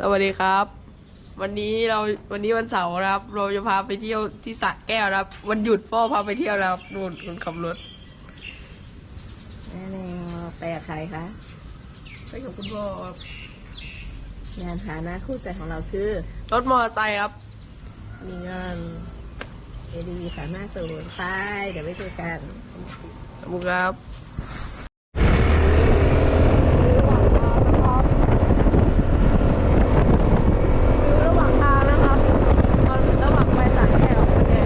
สวัสดีครับ วันนี้เราวันนี้วันเสาร์นะครับ เราจะพาไปเที่ยวที่สระแก้วนะครับ วันหยุดพ่อพาไปเที่ยวนะครับนู่นคนขับรถแม่แนวไปกับใครคะไปกับคุณพ่อครับงานพาหนะคู่ใจของเราคือรถมอเตอร์ไซค์ครับ มีเงินเอดีสามารถสูนไปเดี๋ยวไปเจอกันขอบคุณครับระหว่างทางนะครับระหว่างไปสระแก้วเนี่ย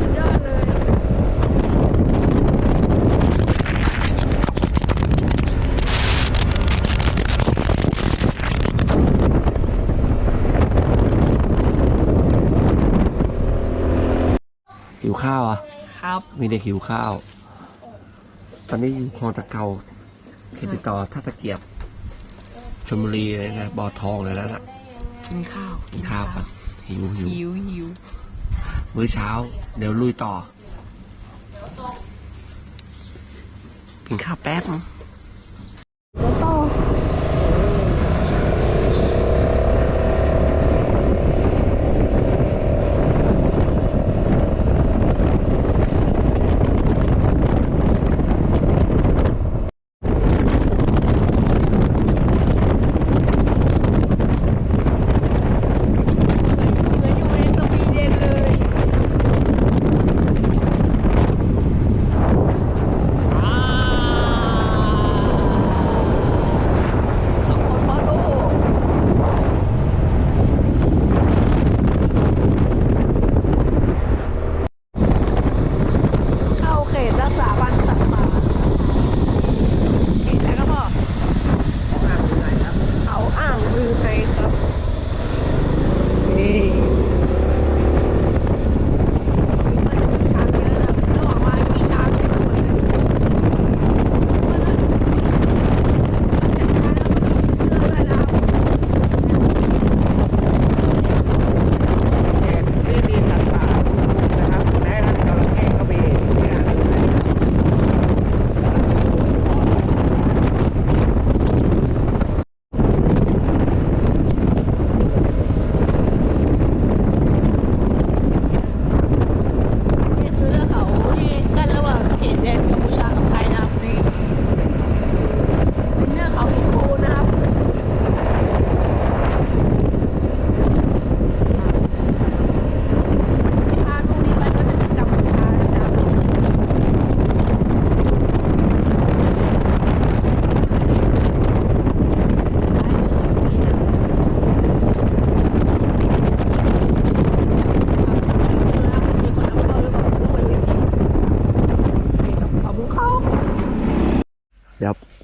สุดยอดเลย หิวข้าวอะ ครับ มีเด็กหิวข้าว ตอนนี้อยู่คลองตะเกาเขตติดต่อท่าตะเกียบชลบุรีเลยนะบ่อทองเลยแล้วนะกินข้าวกินข้าวครับหิวหิวหิวหิวมื้อเช้า เดี๋ยวลุยต่อ กินข้าวแป๊บนึง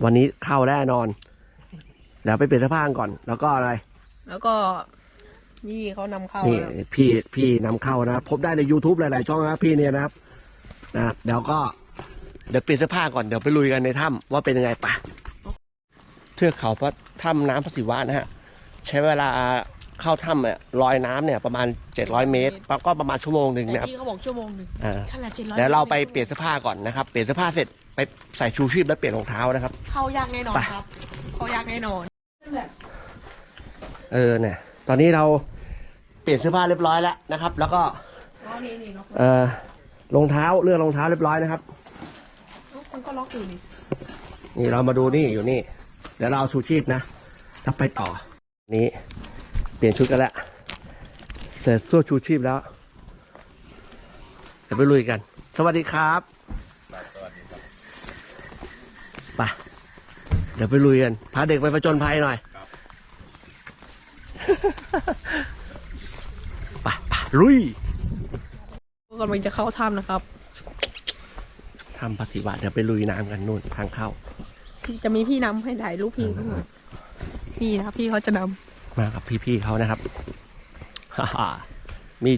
ววันนี้เข้าแน่นอนเดี๋ยวไปเปลี่ยนเสื้อผ้าก่อน แล้วก็อะไร แล้วก็นี่เขานำเข้านี่แล้วพี่พี่นำเข้านะพบได้ใน YouTube หลาย ๆ ช่องนะครับพี่เนี่ยนะครับนะเดี๋ยวก็เดี๋ยวเปลี่ยนเสื้อผ้าก่อนเดี๋ยวไปลุยกันในถ้ำว่าเป็นยังไงปะเทือกเขาพระถ้ำน้ำพระศิวะนะฮะใช้เวลาเข้าถ้ำเนี่ยลอยน้ำเนี่ยประมาณ 700 เมตรแล้วก็ประมาณชั่วโมงหนึ่งแต่นะครับ พี่เขาบอกชั่วโมงหนึ่งอ่าขนาดเจ็ดร้อย เดี๋ยวเราไปเปลี่ยนเสื้อผ้าก่อนนะครับ เปลี่ยนเสื้อผ้าเสร็จ ไปใส่ชูชีพแล้วเปลี่ยนรองเท้านะครับ เข้ายากแน่นอนไปครับเข้ายากแน่นอน เออเนี่ย ตอนนี้เราเปลี่ยนเสื้อผ้าเรียบร้อยแล้วนะครับ แล้วก็อ๋อนี่นี่เนาะเออรองเท้าเลือกรองเท้าเรียบร้อยนะครับมันก็ล็อกอยู่นี่นี่เรามาดูนี่อยู่นี่เดี๋ยวเราเอาชูชีพนะแล้วไปต่อ นี้ เปลี่ยนชุดกันแล้วเสร็จสู้ชูชีพแล้วเดี๋ยวไปลุยกัน สวัสดีครับไป เดี๋ยวไปลุยกัน พาเด็กไปประจนภัยหน่อยไปไปลุยก็กำลังจะเข้าถ้ำนะครับทำภาษีวะเดี๋ยวไปลุยน้ำกันนู่นทางเข้า จะมีพี่นำให้ถ่ายรูปพี่ข้างหลังพี่นะครับพี่เขาจะนมากับพี่ๆเขานะครับฮ่าฮ่ามี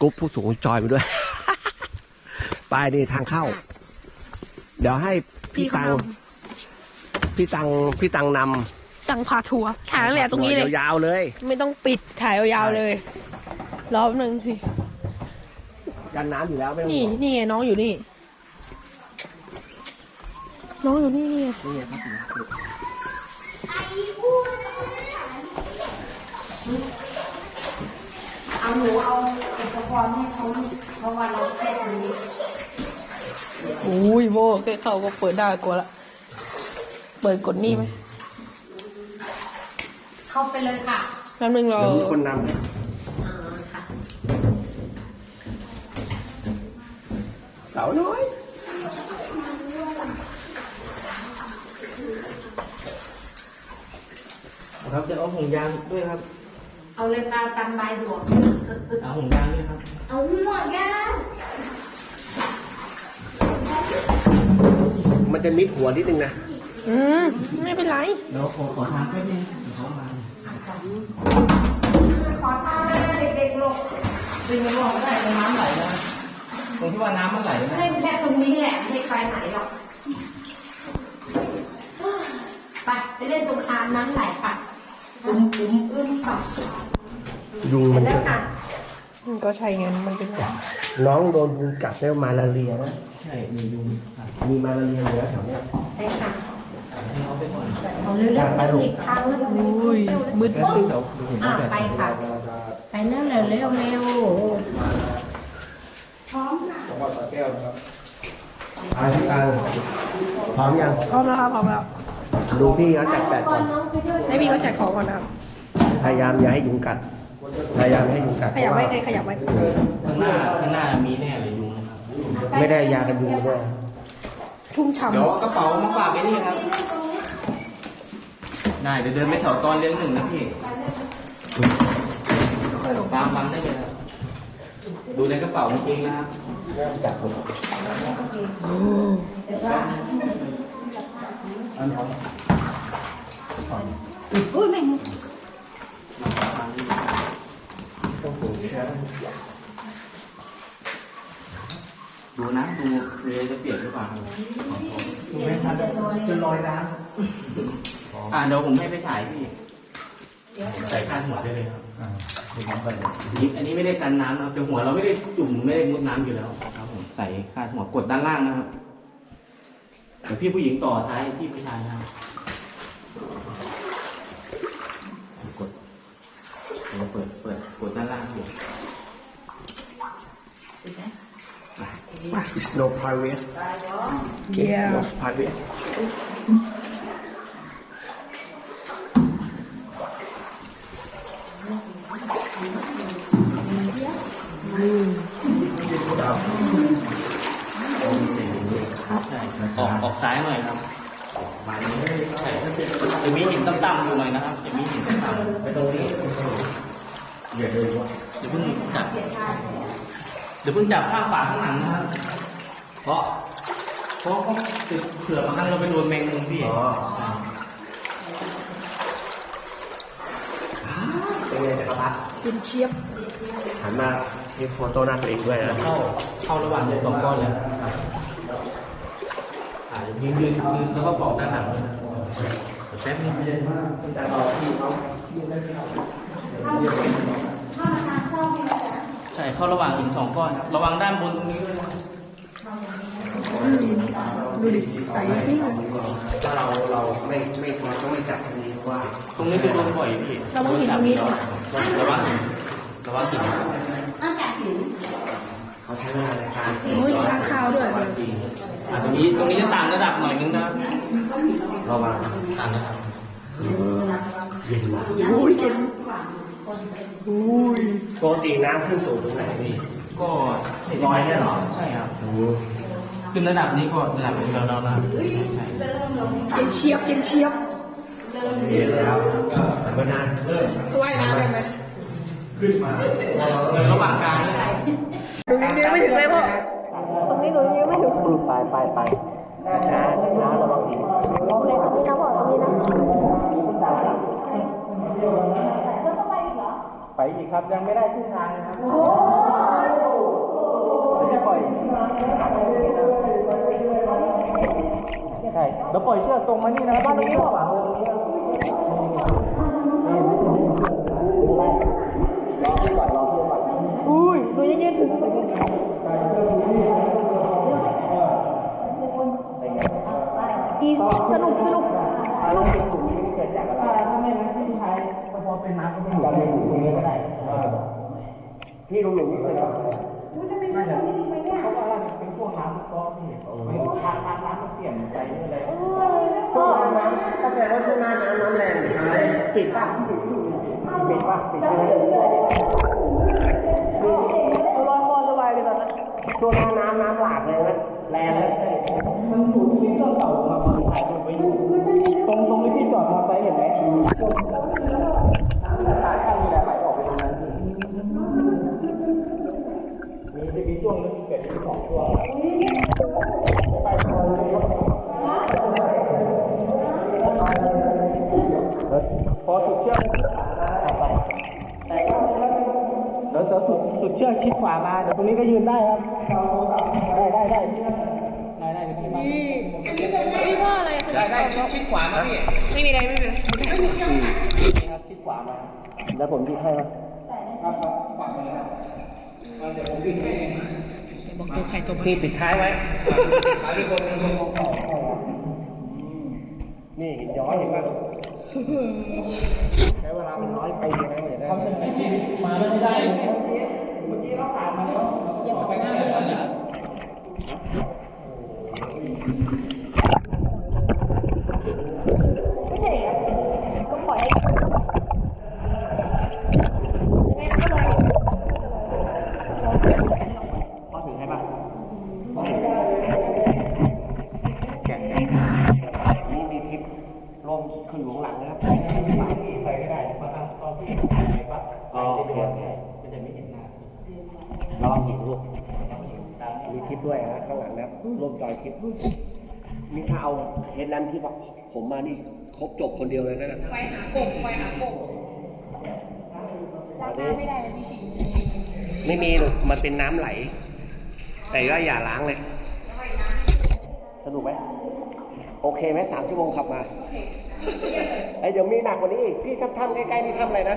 กรุ๊ปผู้สูงอายุจอยมาด้วย ไปนี่ทางเข้า เดี๋ยวให้ำพี่เขาตังน พี่ตังพี่ตังนตังพาทัวร์ถ่ายำตั้งแตตรงนี้เลย ยาวๆเลย ไม่ต้องปิดถ่ายยาวๆเลย รอบหนึ่งสิ กันน้ำอยู่แล้วไม่ต้องนี่นี่ไงน้องอยู่นี่ น้องอยู่นี่นี่เอาหนูเอาอุปกรณ์ให้เขาเพราะว่าเราแค่ตรงนี้ อุ้ยโบเสื้เขาก็เปิดได้กลัวละ เปิดกดนี่ไหมเข้าไปเลยค่ะแป๊บนึงเรา เดี๋ยวมีคนนำอ่าค่ะสาวน้อย ครับจะเอาห่วงยางด้วยครับ เอาเลยตาตำใบดวงเอาห่วงยางด้วยครับ เอาหัวย่างมันจะมิดหัวนิดนึงนะ อืม ไม่เป็นไรเดี๋ยวขอขอทางแป๊บนึงเขามาขอตาเด็กๆลงซึ่งมันว่าไม่ได้ตรงน้ำไหลนะตรงที่ว่าน้ำมันไหลนะเล่นแค่ตรงนี้แหละไม่ไปไหนหรอกไปไปเล่นตรงอานน้ำไหลค่ะปุ้มปุ้มอึ้มค่ะยุงมันแล้ค่ะมันก็ใช่ไงมันเป็นน้องโดนยุงกัดแล้วมาลาเรียนะใช่มียุงมีมาลาเรียเหลือแถวเนี้ยไปค่ะ เขาไปก่อนเอาเร็วๆไปอีกครั้งแล้วอุ้ยมืดแล้วซึ่งเดี๋ยวเห็นอ่าว่าแบไปค่ะ ไปเร็วเร็วเร็วเร็วพร้อมค่ะอาชิตังพร้อมยังพร้อมแล้วครับพร้อมแล้วดูพี่เขาจัดแบตก่อนให้พี่ก็แจกของก่อนนะครับพยายามอย่าให้ยุงกัด พยายามให้ยุงกัดขยับไว้ไงขยับไว้ข้างหน้าข้างหน้ามีแน่เลยยุงไม่ได้ยากันยุงด้วย ชุ่มฉ่ำเดี๋ยวเอากระเป๋ามาฝากไว้นี่ครับ ได้เดี๋ยวเดินไปแถวตอนเลี้ยงหนึ่งนะพี่วางวางได้เลยครับดูในกระเป๋ากางเกงนะครับจับผมอุ้ยแม่งดู นะดูเรือจะเปียกหรือเปล่าครับเป็นรอยน้อ่าเดี๋ยวผมให้ไปฉายพี่ใส่คาดหัวได้เลยครับนี่อันนี้ไม่ได้กันน้ำนะครับแต่หัวเราไม่ได้จุ่มไม่ได้มุดน้ำอยู่แล้วครับผมใส่คาดหัวกดด้านล่างนะครับเดี๋ยวพี่ผู้หญิงต่อท้ายพี่ผู้ชายนะครับกดเราเปิดเปิดกดด้านล่างครับผมำ It's no private เกียร์ no private ใช่ออกออกซ้ายหน่อยครับใช่จะมีหินต่ำๆอยู่หน่อยนะครับจะมีหินต่ำๆไปตรงนี้อย่าเดินว่าอย่าเพิ่งจับ เดี๋ยวเพิ่งจับข้างฝาข้างหลังนะครับ เพราะเพราะเขาเผื่อบางครั้งเราไปโดนแมงมุมพี่อ๋อเป็นไงจักรพรรดิกินเชียบหันมามีโฟโต้หน้าตัวเองด้วยนะเข้าเข้าระหว่างเลยสองก้อนเลยอ่ายืนยืนยืนแล้วก็บอกด้านหลังด้วยนะแป๊บนึงใช่เข้าระหว่างหินสองก้อนครับระวังด้านบนตรงนี้ด้วยนะดูดิใส่ปิ้งถ้าเราเราไม่ไม่เราต้องไม่จับตรงนี้เพราะว่า ตรงนี้จะโดนบ่อยพี่เราต้องกินตรงนี้ระวังหินระวังหินเขาใช้เวลาในการโอ้ยข้างข้าวด้วยระวังจริงอะตรงนี้ตรงนี้จะต่างระดับหน่อยนึงนะระวังต่างระดับเย็นมากอุ้ยเจ็บ อุ้ยปกติน้ำขึ้นสูงตรงไหนพี่ก็ลอยเนี่ยเหรอ ใช่ครับโอ้ขึ้นระดับนี้ก็ระดับนี้เราเราเราใช่เย็นเชียบเย็นเชียบเย็นแล้วแต่ก็นานว่ายน้ำได้ไหมระหว่างกลางนี่หนูยังยืนไม่ถึงเลยพ่อตรงนี้หนูยังไม่ถึงไปไปไปช้าช้าระวังดีโอเคตรงนี้นะพ่อตรงนี้นะ ไปอีกครับยังไม่ได้ขึ้นทางนะครับไม่ปล่อยใช่แล้วปล่อยเชือกตรงมานี่นะครับบ้านตรงนี้หวังเลยตรงนี้ อุ้ยหนูยังยืนถึง อีสสนุกสนุกสนุก ถ้าไม่งั้นพี่ชายพอเป็นน้ำก็ไม่อยู่กันเลยอยู่ตรงนี้ก็ได้พี่ลุงหนึ่งนี่เคยทำเพราะว่าเป็นช่วงน้ำก็ที่ทางน้ำน้ำมันเปลี่ยนไปอะไรช่วงหน้าน้ำก็แสดงว่าช่วงหน้าน้ำน้ำแรงใช่ปิดป่ะปิดปิดป่ะปิดใช่ไหมรอคอสบายเลยตอนนั้นช่วงหน้าน้ำน้ำหลากเลยนะแรงเลยมันถูกทิ้งเครื่องเก่ามาถ่ายรูปไว้อยู่ตรงตรงที่พี่จอดมอเตอร์ไซค์เห็นไหมถ่ายข้างมีแหละถ่ายออกไปตรงนั้นมีจะมีช่วงนึงเกิดที่สองช่วง พอสุดเชือกไปเดี๋ยวสุดสุดเชือกชิดขวามาเดี๋ยวตรงนี้ก็ยืนได้ครับ ได้ได้ได้ได้ได้เดี๋ยวพี่มา พี่พ่ออะไร ได้ได้ชิดชิดขวามาพี่ ไม่มีอะไรไม่มีอะไรครับชิดขวามาแล้วผมดีให้ไหมครับครับขวามาเลยครับมาเดี๋ยวผมดึงให้บอกตัวใครตัวมันพี่ปิดท้ายไว้หาที่คนหนึ่งคนสองนี่หินย้อยเห็นไหมใช้เวลามันน้อยไปนะเห็นไหมทำเป็นอาชีพมาไม่ได้เมื่อกี้เราผ่านมาแล้วยังไปหน้าไม่ได้ ไม่ใช่ครับก็ปล่อยให้ พอถึงใช่ปะแกะนี่มีทิปลมขึ้นอยู่ข้างหลังนะครับ ใส่ไม่ได้มาทำตอนที่ไปปั๊บ อ๋อโอเคโอเค มันจะไม่เห็นหน้า ระวังหินลูกมีทิปด้วยนะข้างหลังนะครับร่วมจอยทิปนี่ถ้าเอาเฮดแลมที่ผมมานี่ครบจบคนเดียวเลยนะไปหากบไปหากบล้างหน้าไม่ได้นะพี่ชิงไม่มีหรอกมันเป็นน้ำไหล แต่ว่าอย่าล้างเลย สนุกไหมโอเคไหมสามชั่วโมงขับมาไอยเดี๋ยวมีหนักกว่านี้อีกพี่ถ้าทำใกล้ๆนี่ทำอะไรนะ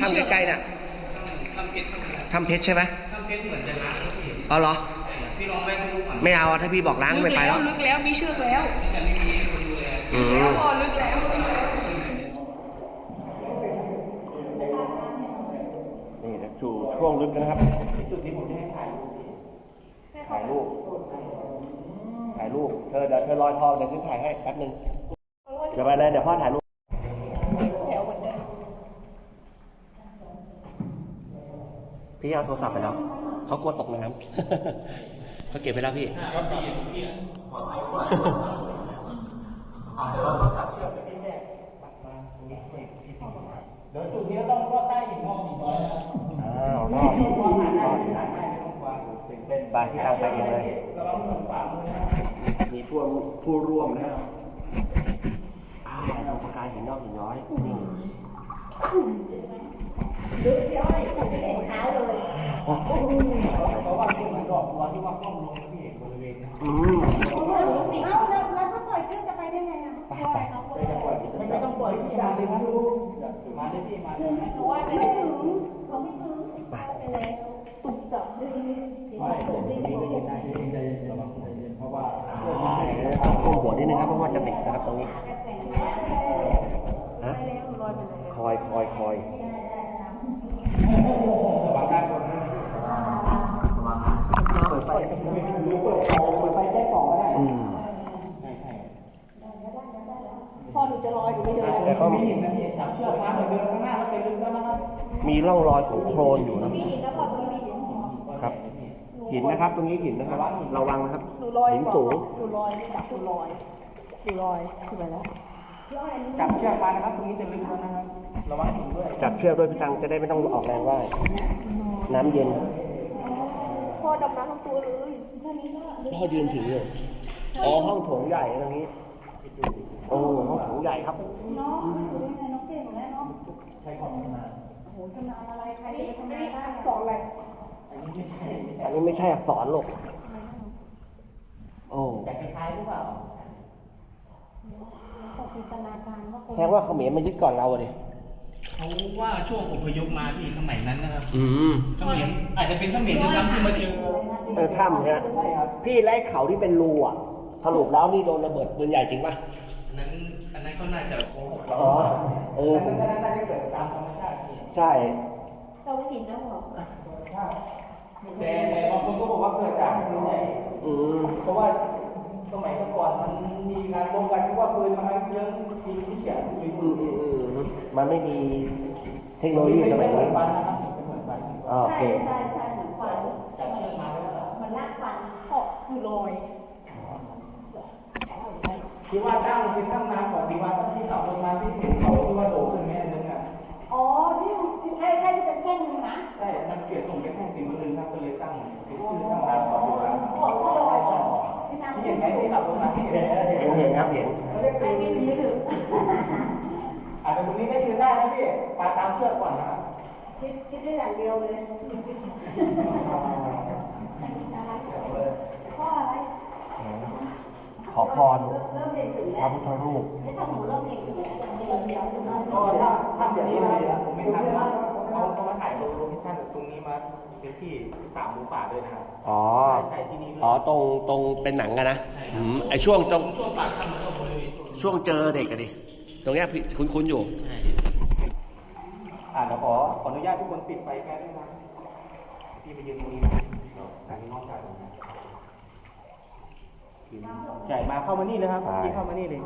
ทำใกล้ๆน่ะ ทำเพชรทำเพชรใช่ไหมทำเพชรเหมือนจะล้างแล้วพี่อ๋อเหรอ พี่ลองไปดูก่อนไม่เอาอะถ้าพี่บอกล้างไม่ไปแล้ว ลึกแล้วมีเชือกแล้วจะไม่มีคนดูแลอืมพอลึกแล้วนี่นะสู่ช่วงลึกนะครับจุดที่ผมให้ถ่ายถ่ายรูปถ่ายรูปเธอเดี๋ยวเธอลอยทองเดี๋ยวฉันถ่ายให้แป๊บนึงเดี๋ยวไปเลยเดี๋ยวพ่อถ่ายรูป พี่เอาโทรศัพท์ไปแล้วเขากลัวตกน้ำเขาเก็บไปแล้วพี่ครับพี่พี่เดี๋ยวจุดนี้ต้องก็ใต้หินงอกหินน้อยนะอ้าวรอดรอดรอดเป็นบาที่ตั้งไปเองเลยมีผู้ผู้ร่วมนะครับอ้าวตรงประกายหินนอกหินย้อยนี่อ๋อ เพราะว่าที่มันดอกตัวที่ว่าห้องลงที่เห็นบริเวณนะ อืม แล้วแล้วแล้วถ้าปล่อยขึ้นจะไปได้ไงอะปล่อยเขาปล่อย ไม่ไม่ต้องปล่อยพี่มาเลยนะลูกมาได้พี่มา เพราะว่าไม่ถึงเขาไม่ถึงไปแล้วตุกจับดึงไม่ผมนี่ไม่ได้ใจเย็นระวังใจเย็นเพราะว่าก้มหัวนิดนึงครับเพราะว่าจะติดนะครับตรงนี้ฮะคอยคอยคอยระวังด้านบนนะเปิดไฟดูเปิดกล่อเปิดไฟแก้กล่องก็ได้อืมใช่ใช่พ่อหนูจะรออยู่ไม่เดินแต่ก็มีมีหินะพี่จับเชือกมาเดินหน้าแล้วไปลึกแล้วนะครับ มีร่องรอยของโคลนอยู่นะมีหินแล้วพอตรงนี้มีหินครับ หินนะครับ ตรงนี้หินนะครับระวังนะครับหนูลอยหินก่อนสูงหนูลอยไม่จับหนูลอยหนูลอยขึ้นไปแล้วจับเชือกมานะครับ ตรงนี้จะลึกแล้วนะครับ ระวังหินด้วย จับเชือกด้วยพี่ตังจะได้ไม่ต้องออกแรงว่ายน้ำเย็นพ่อดำน้ำทั้งตัวเลยแค่นี้ก็พ่อยืนถึงเลยอ๋อห้องโถงใหญ่ตรงนี้ โอ้ห้องโถงใหญ่ครับ ใช้ของนานโอ้โหทำงานอะไรใครจะทำงานได้สอนอะไรอันนี้ไม่ใช่อักษรหรอกโอ้แต่คล้ายๆหรือเปล่าขอจินตนาการว่าคนแสดงว่าเขมรมันยึดก่อนเราอะดิเขาว่าช่วงอพยพมาที่สมัยนั้นนะครับ อืมเขมรอาจจะเป็นเขมรด้วยซ้ำที่มาเจอเออถ้ำเนี่ยพี่ไล่เขาที่เป็นรูอะสรุปแล้วนี่โดนระเบิดปืนใหญ่จริงป่ะอันนั้นอันนั้นเขาน่าจะโกหกเราอ๋อ เออผมน่าจะเกิดตามธรรมชาติที่ใช่แเราไม่เห็นแล้วหรอแต่แต่บางคนก็บอกว่าเกิดจากปืนใหญ่อืมเพราะว่าสมัยก่อนมันมีการป้องกันที่ว่าปืนมาเยอะทีที่เฉียดปืนอืมอืมอืมมันไม่มีเทคโนโลยีสมัยเหมืนั้อนนฟันนะครับไม่เหมือนฟันอ่าโอใช่เคใช่ใช่เหมือนฟันแต่มันมันลากฟันเกาะคือรอยที่ว่าตั้งเป็นตั้งน้ำของที่ว่าที่ขับลงมาที่เห็นเขาที่ว่าโดดขึ้นแม่นึงอะ อ๋อที่ที่ไอ้ ไอ้ที่เป็นแท่งนึงนะใช่มันเปลี่ยนส่งเป็นแท่งสีมือนึงครับก็เลยตั้งเป็นชื่อตั้งน้ำของที่ว่าเกาะคือรอยที่น้ำที่เห็นไหมที่ขับลงมาที่เห็นเห็นเห็นครับเห็นเขาเรียกไอ้ปืนไม่มีหรืออาจจะตรงนี้ได้ยืนได้นะพี่ปาตามเชือกก่อนนะครับคิดคิดได้อย่างเดียวเลยพ่ออะไรขอพรเริ่มเรียนถึงพแล้วระพุทธรูปไม่ต้องหนูเริ่มเรียนถึงแล้วอย่างเดียว นี้มาเป็นที่สามหมูป่าด้วยนะครับอ๋อ ใช่ที่นี่ด้วยอ๋อตรงตรงเป็นหนังกันนะอืมไอช่วงตรงช่วงปากถ้ำมันก็บริเวณช่วงเจอเด็กกันดิ ตรงเนี้ยพี่คุ้นๆอยู่ ใช่อ่าเดี๋ยวขอขออนุญาตทุกคนปิดไฟแป๊บนึงนะพี่ไปยืนตรงนี้นะอันนี้นอกจากตรงนี้ใช่มาเข้ามานี่เลยครับใช่พี่เข้ามานี่เลย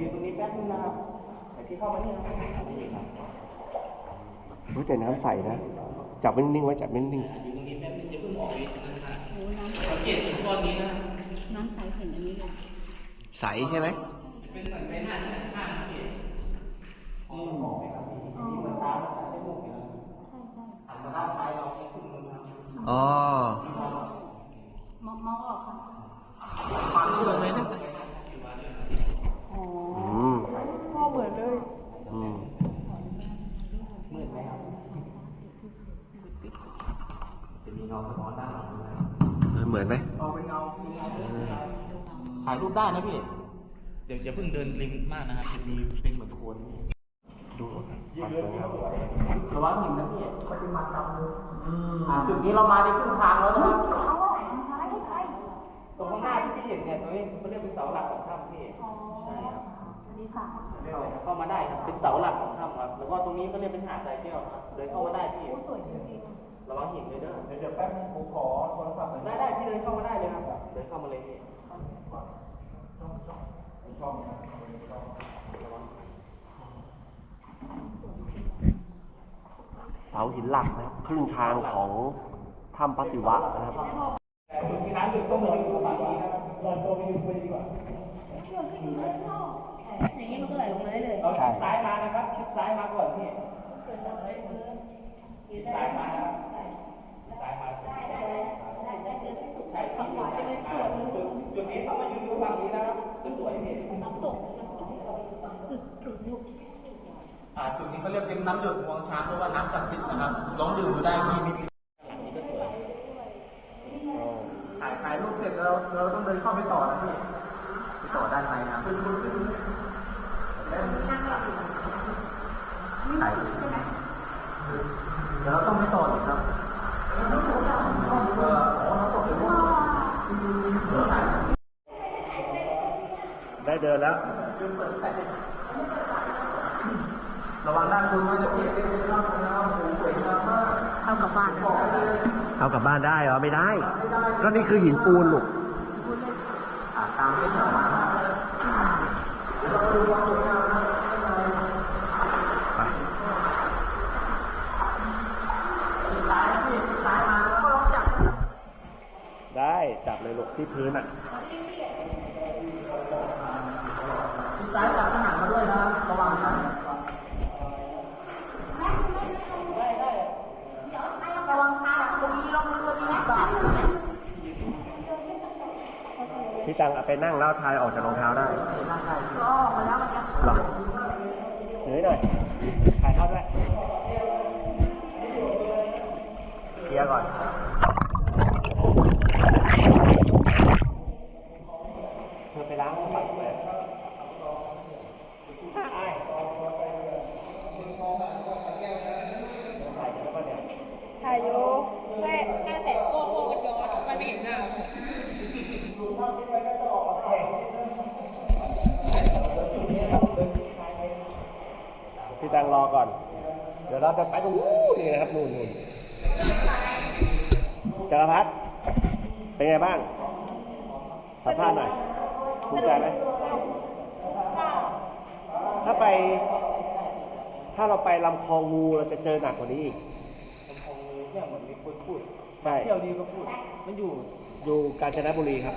ยืนตรงนี้แป๊บนึงนะครับ รับรู้แต่น้ำใสนะ จับไม่นิ่งๆไว้จับไม่นิ่งอยู่ตรงนี้แป๊บนึงจะเพิ่งออกวิทย์นะครับสังเกตเห็นก้อนนี้นะน้ำใสเห็นอันนี้เลยใสใช่ไหมเป็นเหมือนใบหน้าที่ข้างๆพี่อ๋อมันมองไหมครับพี่ที่เหมือนตามันตาจมูกเนี่ยหันมาด้านซ้ายเราให้คุณมันทำอ๋อมองมองออกค่ะ ความเชื่อไหมนะ อ๋อ อืม พ่อเหมือนเลย อืม มืดไหมครับจะมี เงาสะท้อนด้านหลังด้วยเออเหมือนไหมเอาเป็นเงาถ่ายรูปได้นะพี่ เดี๋ยวอย่าเพิ่งเดินริมมากนะครับจะมีเป็นเหมือนโคนดูความสวยงามระวังหินนะพี่ปฏิมากรรมอ่าจุดนี้เรามาได้ครึ่งทางแล้วนะครับตรงข้างหน้าที่พี่เห็นเนี่ยตรงนี้เขาเรียกเป็นเสาหลักของถ้ำพี่ใช่ครับดีค่ะเข้ามาได้ครับเป็นเสาหลักของถ้ำครับแล้วก็ตรงนี้ก็เรียกเป็นหาดทรายแก้วครับเดินเข้ามาได้พี่สวยจริง ระวังหินเลยเด้อเดี๋ยวแป๊บนึงผมขอโทรศัพท์ได้ได้พี่เดินเข้ามาได้เลยครับเดินเข้ามาเลยพี่เสาหินหลักนะครับครึ่งทางของถ้ำพระศิวะนะครับแต่จุดที่น้ำหยุดก็เหมือนอยู่ฝั่งนี้นะครับลอยตัวไปดูไปดีกว่าอย่างนี้มันก็ไหลลงมาได้เลยเอาชิดซ้ายมานะครับชิดซ้ายมาก่อนพี่ ชิดซ้ายมานะครับชิดซ้ายมาใช่ฝั่งขวาจะเป็นส่วนจุดจุดนี้ต้องมายืนดูฝั่งนี้นะครับจะสวยพี่อ่าจุดนี้เขาเรียกเป็นน้ำหยดงวงช้างเพราะว่าน้ำศักดิ์สิทธิ์นะครับลองดื่มดูได้ที่นี่ถ่ายถ่ายรูปเสร็จแล้วเราต้องเดินเข้าไปต่อนะพี่ไปต่อด้านในนะขึ้นขึ้นขึ้นถ่ายใช่ไหม เดี๋ยวเราต้องไปต่ออีกครับเออโอ้เราตกไปว่าได้เดินแล้ว ระวังด้านบนว่าจะเปียกเป็นข้าวของเราสวยงามมากเข้ากับบ้านเอากลับบ้านได้เหรอไม่ได้ ก็นี่คือหินปูนลูกอ่าตามที่เรามาไป ได้จับ เลยลูกที่พื้นอะซ้ายจับทหารมาด้วยนะครับระวังนะระวังค่ะตรงนี้ลงเรือมีนะพี่ตังเอาไปนั่งแล้วทายออกจากรองเท้าได้ก็ออกมาแล้วมันจะหรอถือหน่อยถ่ายเข้าด้วยเคลียร์ก่อน เธอไปล้างฝันเลยถ่ายกันแล้วก็เนี่ย ถ่ายอยู่แค่แค่แต่โอ้โอ้มันย้อนมันไม่เห็นหน้าเพี่แตงรอก่อน เดี๋ยวเราจะไปตรงนู้นนี่นะครับนู่นนู่นจักรพัฒน์เป็นไงบ้างสัมภาษณ์หน่อยภูมิใจไหมถ้าไป ถ้าเราไปลำคลองงูเราจะเจอหนักกว่านี้อีก เนี่ยเหมือนมีคนพูดใช่ เที่ยวดีก็พูด มันอยู่อยู่กาญจนบุรีครับ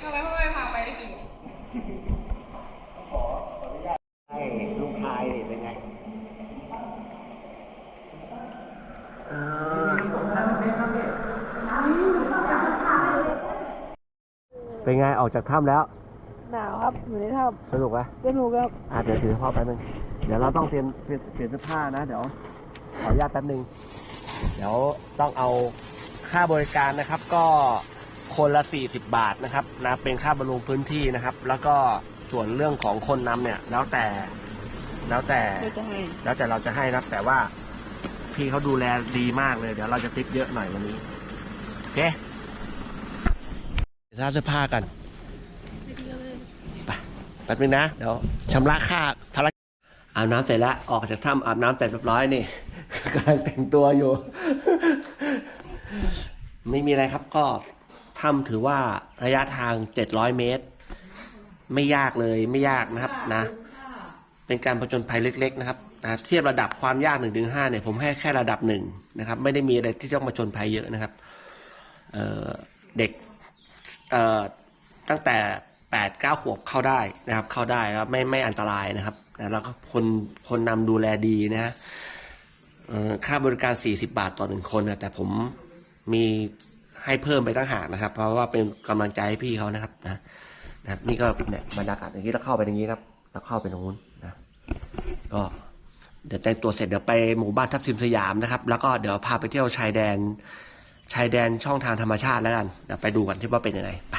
ทำไมพ่อไม่พาไปได้กี่ให้ลูกชายนี่เป็นไงเป็นไงออกจากถ้ำแล้ว หนาวครับอยู่ในถ้สนุกไหมำสนุกครับ อะเดี๋ยวถือพ่อแป๊บนึง เดี๋ยวเราต้องเตรียมเปลี่ยนเปลี่ยนเสื้อผ้านะ เดี๋ยวขออนุญาตแป๊บนึง เดี๋ยวต้องเอาค่าบริการนะครับ ก็คนละ 40 บาทนะครับนะเป็นค่าบำรุงพื้นที่นะครับ แล้วก็ส่วนเรื่องของคนนำเนี่ย แล้วแต่แล้วแต่ก็จะให้แล้วแต่เราจะให้นะครับแต่ว่าพี่เขาดูแลดีมากเลย เดี๋ยวเราจะติปเยอะหน่อยวันนี้ โอเคเดี๋ยวเสื้อผ้ากันไปแป๊บนึงนะ เดี๋ยวชำระค่าภารกิจ อาบน้ำเสร็จแล้วออกจากถ้ำอาบน้ำเสร็จเรียบร้อยนี่กำลังแต่งตัวอยู่ ไม่มีอะไรครับก็ถ้ำถือว่าระยะทาง700เมตร ไม่ยากเลยไม่ยากนะครับนะ เป็นการผจญภัยเล็ก ๆ นะครับนะเทียบระดับความยาก1นถึงหเนี่ยผมให้แค่ระดับหนึ่งนะครับ ไม่ได้มีอะไรที่ต้องมาผจญภัยเยอะนะครับเอ่อเด็กเอ่อตั้งแต่8ปดเก้าขวบเข้าได้นะครับ เข้าได้แล้วไม่ไม่อันตรายนะครับ นะแล้วก็คนคนนำดูแลดีนะฮะค่าบริการ 40 บาทต่อหนึ่งคนนะแต่ผมมีให้เพิ่มไปตั้งหากนะครับ เพราะว่าเป็นกำลังใจให้พี่เขานะครับนะนะครับ นี่ก็เนี่ยบรรยากาศอย่างนี้แล้วเข้าไปอย่างนี้ครับแล้วเข้าไปตรงนู้นนะ ก็เดี๋ยวแต่งตัวเสร็จเดี๋ยวไปหมู่บ้านทับทิมสยามนะครับ แล้วก็เดี๋ยวพาไปเที่ยวชายแดน ชายแดนช่องทางธรรมชาติแล้วกันเดี๋ยวไปดูกันที่ว่าเป็นยังไงไป